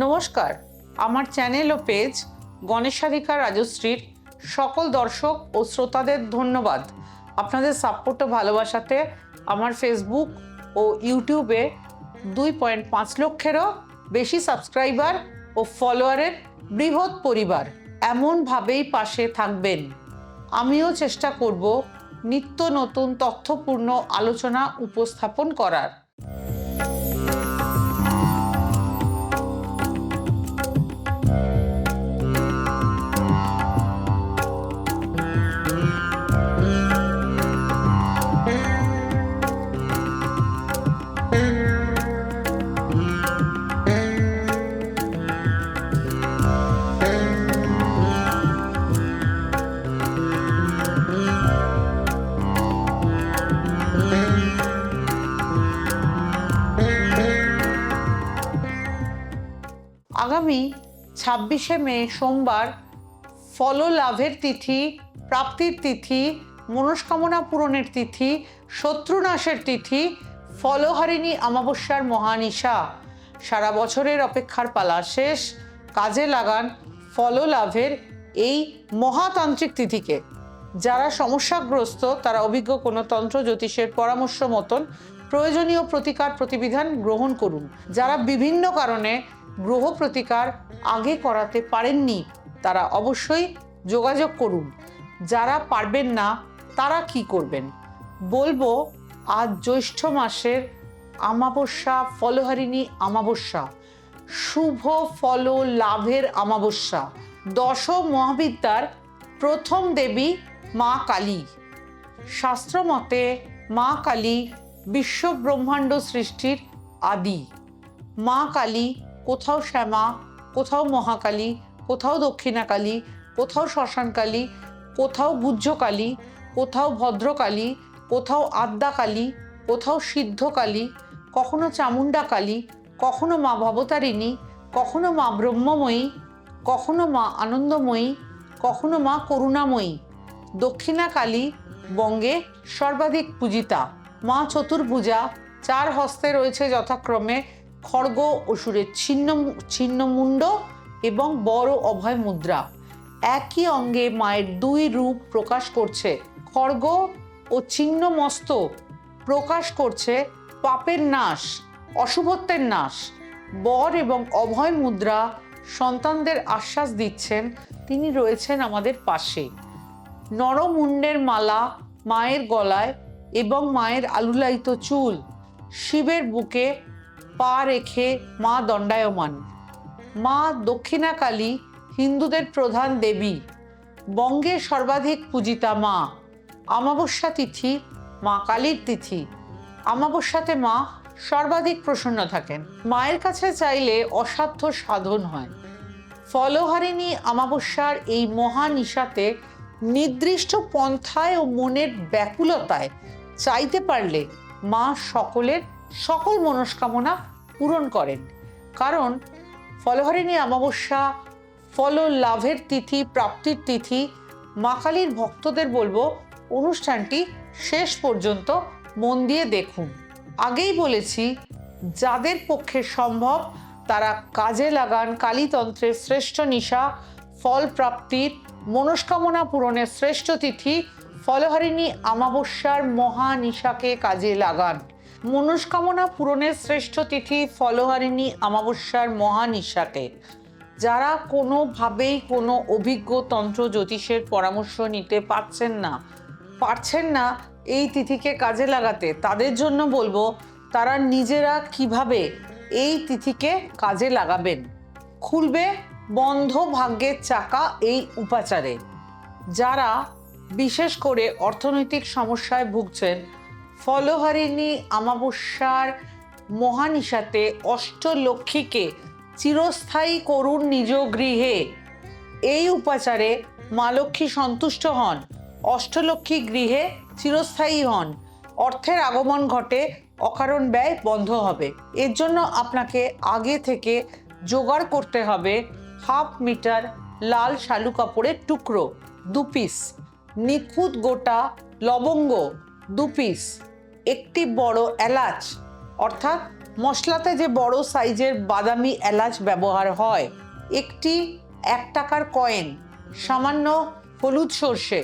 নমস্কার। আমার চ্যানেল ও পেজ গণেশাধিকার রাজশ্রীর সকল দর্শক ও শ্রোতাদের ধন্যবাদ। আপনাদের সাপোর্ট ও ভালোবাসাতে আমার ফেসবুক ও ইউটিউবে দুই পয়েন্ট পাঁচ লক্ষেরও বেশি সাবস্ক্রাইবার ও ফলোয়ারের বৃহৎ পরিবার এমনভাবেই পাশে থাকবেন। আমিও চেষ্টা করব নিত্য নতুন তথ্যপূর্ণ আলোচনা উপস্থাপন করার। আগামী ছাব্বিশে মে সোমবার ফল লাভের তিথি, প্রাপ্তির তিথি, মনস্কামনা পূরণের তিথি, শত্রুনাশের তিথি, ফলহারিণী অমাবস্যার মহানিশা। সারা বছরের অপেক্ষার পালা শেষ। কাজে লাগান ফল লাভের এই মহাতান্ত্রিক তিথিকে। যারা সমস্যাগ্রস্ত, তারা অভিজ্ঞ কোনো তন্ত্র, জ্যোতিষের পরামর্শ মতন প্রয়োজনীয় প্রতিকার, প্রতিবিধান গ্রহণ করুন। যারা বিভিন্ন কারণে গ্রহ প্রতিকার আগে করাতে পারেননি, তারা অবশ্যই যোগাযোগ করুন। যারা পারবেন না, তারা কি করবেন? বলব, আজ জ্যৈষ্ঠ মাসের আমাবস্যা ফলহারিণী আমাবস্যা। শুভ ফল লাভের আমাবস্যা। দশ মহাবিদ্যার প্রথম দেবী মা কালী। শাস্ত্রমতে মা কালী বিশ্ব ব্রহ্মাণ্ড সৃষ্টির আদি। মা কালী কোথাও শ্যামা, কোথাও মহাকালী, কোথাও দক্ষিণাকালী, কোথাও শ্মশানকালী, কোথাও গুজ্জকালী কোথাও ভদ্রকালী, কোথাও আদ্যাকালী, কোথাও সিদ্ধকালী, কখনো চামুণ্ডা কালী কখনো মা ভবতারিণী, কখনো মা ব্রহ্মময়ী, কখনো মা আনন্দময়ী, কখনো মা করুণাময়ী। দক্ষিণা কালী বঙ্গে সর্বাধিক পূজিতা, মা চতুর্ভুজা, চার হস্তে রয়েছে যথাক্রমে খড়গ, অসুরের ছিন্ন ছিন্নমুণ্ড এবং বড় অভয় মুদ্রা। একই অঙ্গে মায়ের দুই রূপ প্রকাশ করছে খড়গ ও ছিন্ন মস্ত প্রকাশ করছে পাপের নাশ, অশুভত্বের নাশ। বর এবং অভয় মুদ্রা সন্তানদের আশ্বাস দিচ্ছেন, তিনি রয়েছেন আমাদের পাশে। নরমুণ্ডের মালা মায়ের গলায় এবং মায়ের আলুলায়িত চুল, শিবের বুকে পা রেখে মা দণ্ডায়মান। মা দক্ষিণাকালী, হিন্দুদের প্রধান দেবী। বঙ্গের সর্বাধিক পূজিতা মা। অমাবস্যা তিথি মা কালীর তিথি। অমাবস্যাতে মা সর্বাধিক প্রসন্ন থাকেন। মায়ের কাছে চাইলে অসাধ্য সাধন হয়। ফলহারিণী অমাবস্যার এই মহানিশাতে নির্দিষ্ট পন্থায় ও মনের ব্যাকুলতায় চাইতে পারলে মা সকলের সকল মনস্কামনা পূরণ করেন। কারণ ফলহারিণী অমাবস্যা ফল লাভের তিথি, প্রাপ্তির তিথি, মা কালীর ভক্তদের বলব, অনুষ্ঠানটি শেষ পর্যন্ত মন দিয়ে দেখুন। আগেই বলেছি, যাদের পক্ষে সম্ভব তারা কাজে লাগান কালীতন্ত্রের শ্রেষ্ঠ নিশা, ফল প্রাপ্তির মনস্কামনা পূরণের শ্রেষ্ঠ তিথি, ফলহারিণী অমাবস্যার মহানিশাকে কাজে লাগান। মনস্কামনা পূরণের শ্রেষ্ঠ তিথি ফলহারিণী অমাবস্যার মহানিশাকে। যারা কোনোভাবেই কোনো অভিজ্ঞ তন্ত্র জ্যোতিষের পরামর্শ নিতে পারছেন না পারছেন না এই তিথিকে কাজে লাগাতে, তাদের জন্য বলব, তারা নিজেরা কীভাবে এই তিথিকে কাজে লাগাবেন? খুলবে বন্ধ ভাগ্যের চাকা এই উপাচারে। যারা বিশেষ করে অর্থনৈতিক সমস্যায় ভুগছেন ফলহারিণী আমাবস্যার মহানিশাতে অষ্টলক্ষ্মীকে চিরস্থায়ী করুন নিজ গৃহে। এই উপাচারে মা লক্ষ্মী সন্তুষ্ট হন। অষ্টলক্ষ্মী গৃহে চিরস্থায়ী হন। অর্থের আগমন ঘটে, অকারণ ব্যয় বন্ধ হবে। এর জন্য আপনাকে আগে থেকে জোগাড় করতে হবে হাফ মিটার লাল শালু কাপড়ের টুকরো, দু পিস নিখুঁত গোটা লবঙ্গ, দু পিস একটি বড় এলাচ, অর্থাৎ মশলাতে যে বড় সাইজের বাদামি এলাচ ব্যবহার হয়, একটি এক টাকার কয়েন, সামান্য হলুদ সর্ষে,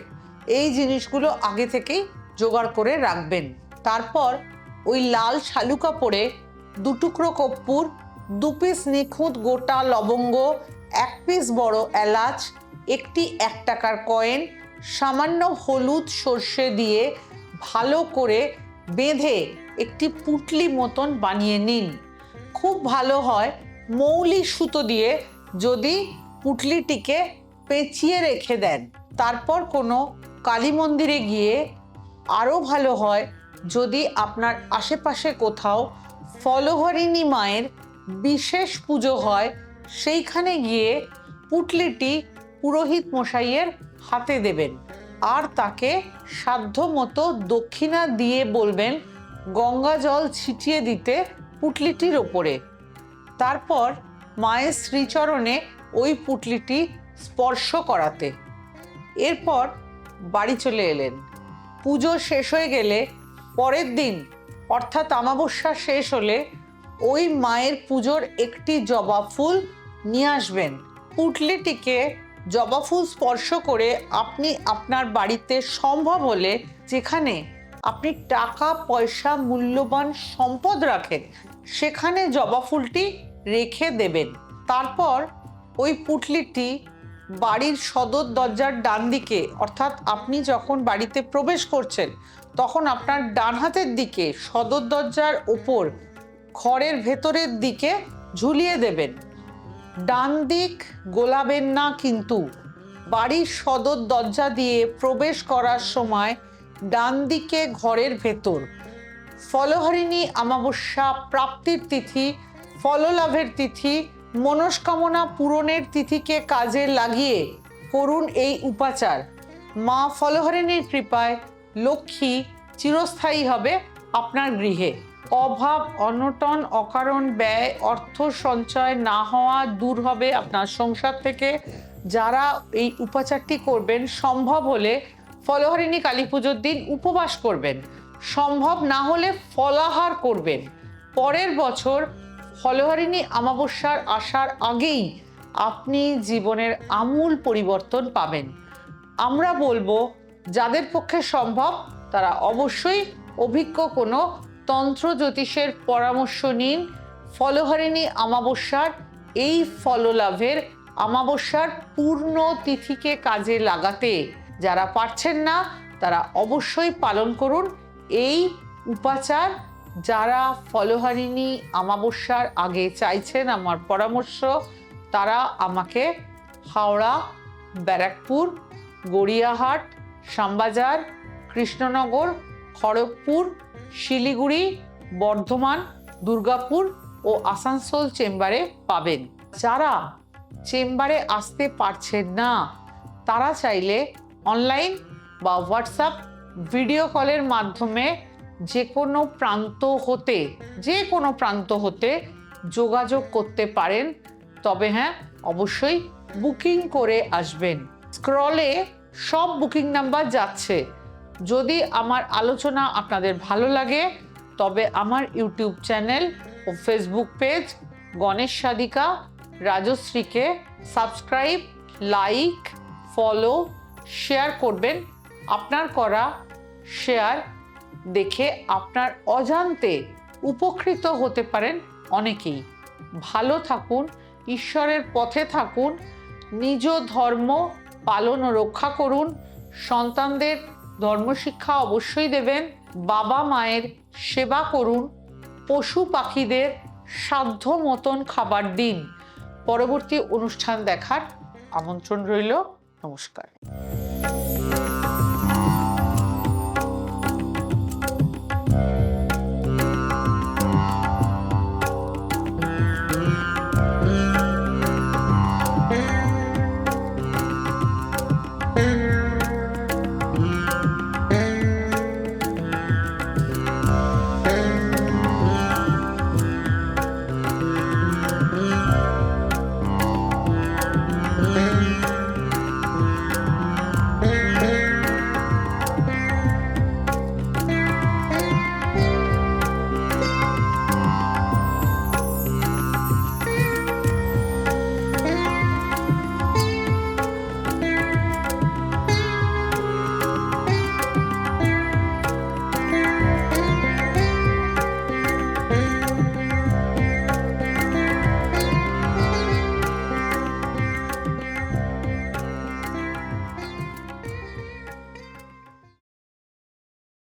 এই জিনিসগুলো আগে থেকেই জোগাড় করে রাখবেন। তারপর ওই লাল শালু কাপড়ে দু টুকরো কর্পূর, দু পিস নিখুঁত গোটা লবঙ্গ, এক পিস বড় এলাচ, একটি এক টাকার কয়েন, সামান্য হলুদ সর্ষে দিয়ে ভালো করে বেঁধে একটি পুটলি মতন বানিয়ে নিন। খুব ভালো হয় মৌলি সুতো দিয়ে যদি পুটলিটিকে পেঁচিয়ে রেখে দেন। তারপর কোনো কালী মন্দিরে গিয়ে আরও ভালো হয় যদি আপনার আশেপাশে কোথাও ফলহরিণী মায়ের বিশেষ পুজো হয়, সেইখানে গিয়ে পুটলিটি পুরোহিত মশাইয়ের হাতে দেবেন। আর তাকে সাধ্য মতো দক্ষিণা দিয়ে বলবেন, গঙ্গা জল ছিটিয়ে দিতে পুটলিটির ওপরে। তারপর মায়ের শ্রীচরণে ওই পুটলিটি স্পর্শ করাতে। এরপর বাড়ি চলে এলেন। পুজো শেষ হয়ে গেলে পরের দিন, অর্থাৎ আমাবস্যা শেষ হলে ওই মায়ের পুজোর একটি জবা ফুল নিয়ে আসবেন। পুটলিটিকে জবা ফুল স্পর্শ করে আপনি আপনার বাড়িতে সম্ভব হলে যেখানে আপনি টাকা, পয়সা, মূল্যবান সম্পদ রাখেন, সেখানে জবা ফুলটি রেখে দেবেন। তারপর ওই পুটলিটি বাড়ির সদর দরজার ডান দিকে, অর্থাৎ আপনি যখন বাড়িতে প্রবেশ করছেন, তখন আপনার ডান হাতের দিকে সদর দরজার ওপর ঘরের ভেতরের দিকে ঝুলিয়ে দেবেন। ডান দিক গোলাবেন না কিন্তু। বাড়ির সদর দরজা দিয়ে প্রবেশ করার সময় ডান দিকে ঘরের ভেতর। ফলহরিণী অমাবস্যা প্রাপ্তির তিথি, ফললাভের তিথি, মনস্কামনা পূরণের তিথিকে কাজে লাগিয়ে করুন এই উপাচার। মা ফলহরিণীর কৃপায় লক্ষ্মী চিরস্থায়ী হবে আপনার গৃহে। অভাব, অনটন, অকারণ, ব্যয়, অর্থ সঞ্চয় না হওয়া দূর হবে আপনার সংসার থেকে। যারা এই উপাচারটি করবেন, সম্ভব হলে ফলহরিণী কালী পুজোর দিন উপবাস করবেন। সম্ভব না হলে ফলাহার করবেন। পরের বছর ফলহারিণী অমাবস্যার আসার আগেই আপনি জীবনের আমূল পরিবর্তন পাবেন। আমরা বলব, যাদের পক্ষে সম্ভব, তারা অবশ্যই অভিজ্ঞ কোনো তন্ত্র জ্যোতিষের পরামর্শ নিন। ফলহারিণী অমাবস্যার এই ফললাভের আমাবস্যার পূর্ণ তিথিকে কাজে লাগাতে। যারা পারছেন না, তারা অবশ্যই পালন করুন। এই উপাচার যারা ফলহারিণী অমাবস্যার আগে চাইছেন আমার পরামর্শ, তারা আমাকে হাওড়া, ব্যারাকপুর, গড়িয়াহাট, শ্যামবাজার, কৃষ্ণনগর খড়গপুর, শিলিগুড়ি, বর্ধমান, দুর্গাপুর ও আসানসোল চেম্বারে পাবেন। যারা চেম্বারে আসতে পারছেন না, তারা চাইলে অনলাইন বা হোয়াটসঅ্যাপ ভিডিও কলের মাধ্যমে যে কোনো প্রান্ত হতে, যে কোনো প্রান্ত হতে যোগাযোগ করতে পারেন। তবে হ্যাঁ অবশ্যই বুকিং করে আসবেন। স্ক্রলে সব বুকিং নাম্বার যাচ্ছে। যদি আমার আলোচনা আপনাদের ভালো লাগে, তবে আমার ইউটিউব চ্যানেল ও ফেসবুক পেজ গণেশ সাদিকা রাজশ্রীকে সাবস্ক্রাইব, লাইক, ফলো, শেয়ার করবেন। আপনার করা শেয়ার দেখে আপনার অজান্তে উপকৃত হতে পারেন অনেকেই। ভালো থাকুন, ঈশ্বরের পথে থাকুন, নিজ ধর্ম পালন ও রক্ষা করুন, সন্তানদের ধর্মশিক্ষা অবশ্যই দেবেন, বাবা মায়ের সেবা করুন, পশু পাখিদের সাধ্য মতন খাবার দিন। পরবর্তী অনুষ্ঠান দেখার আমন্ত্রণ রইল। নমস্কার।